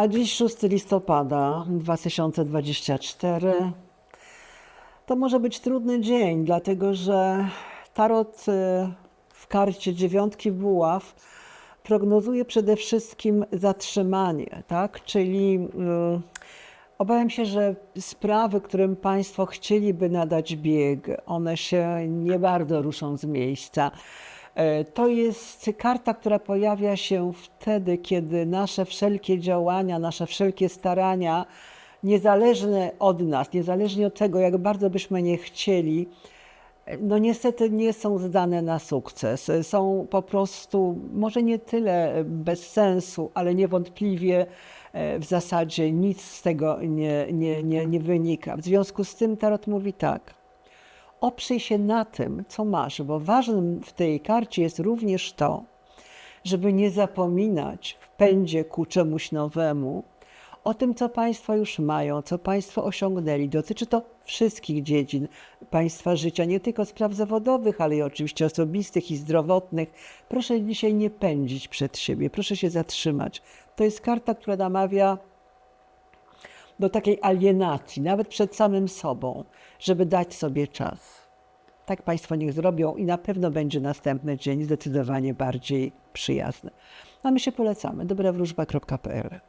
A dziś 6 listopada 2024. To może być trudny dzień, dlatego że tarot y, w karcie dziewiątki buław prognozuje przede wszystkim zatrzymanie, tak? Czyli y, obawiam się, że sprawy, którym Państwo chcieliby nadać bieg, one się nie bardzo ruszą z miejsca. E, To jest karta, która pojawia się wtedy, kiedy nasze wszelkie działania, nasze wszelkie starania, niezależne od nas, niezależnie od tego, jak bardzo byśmy nie chcieli, no niestety nie są zdane na sukces. Są po prostu może nie tyle bez sensu, ale niewątpliwie e, w zasadzie nic z tego nie, nie, nie, nie wynika. W związku z tym Tarot mówi tak. Oprzyj się na tym, co masz, bo ważnym w tej karcie jest również to, żeby nie zapominać w pędzie ku czemuś nowemu o tym, co Państwo już mają, co Państwo osiągnęli. Dotyczy to wszystkich dziedzin Państwa życia, nie tylko spraw zawodowych, ale i oczywiście osobistych i zdrowotnych. Proszę dzisiaj nie pędzić przed siebie, proszę się zatrzymać. To jest karta, która namawia do takiej alienacji, nawet przed samym sobą, żeby dać sobie czas. Tak Państwo niech zrobią i na pewno będzie następny dzień zdecydowanie bardziej przyjazny. A my się polecamy. dobrawróżba.pl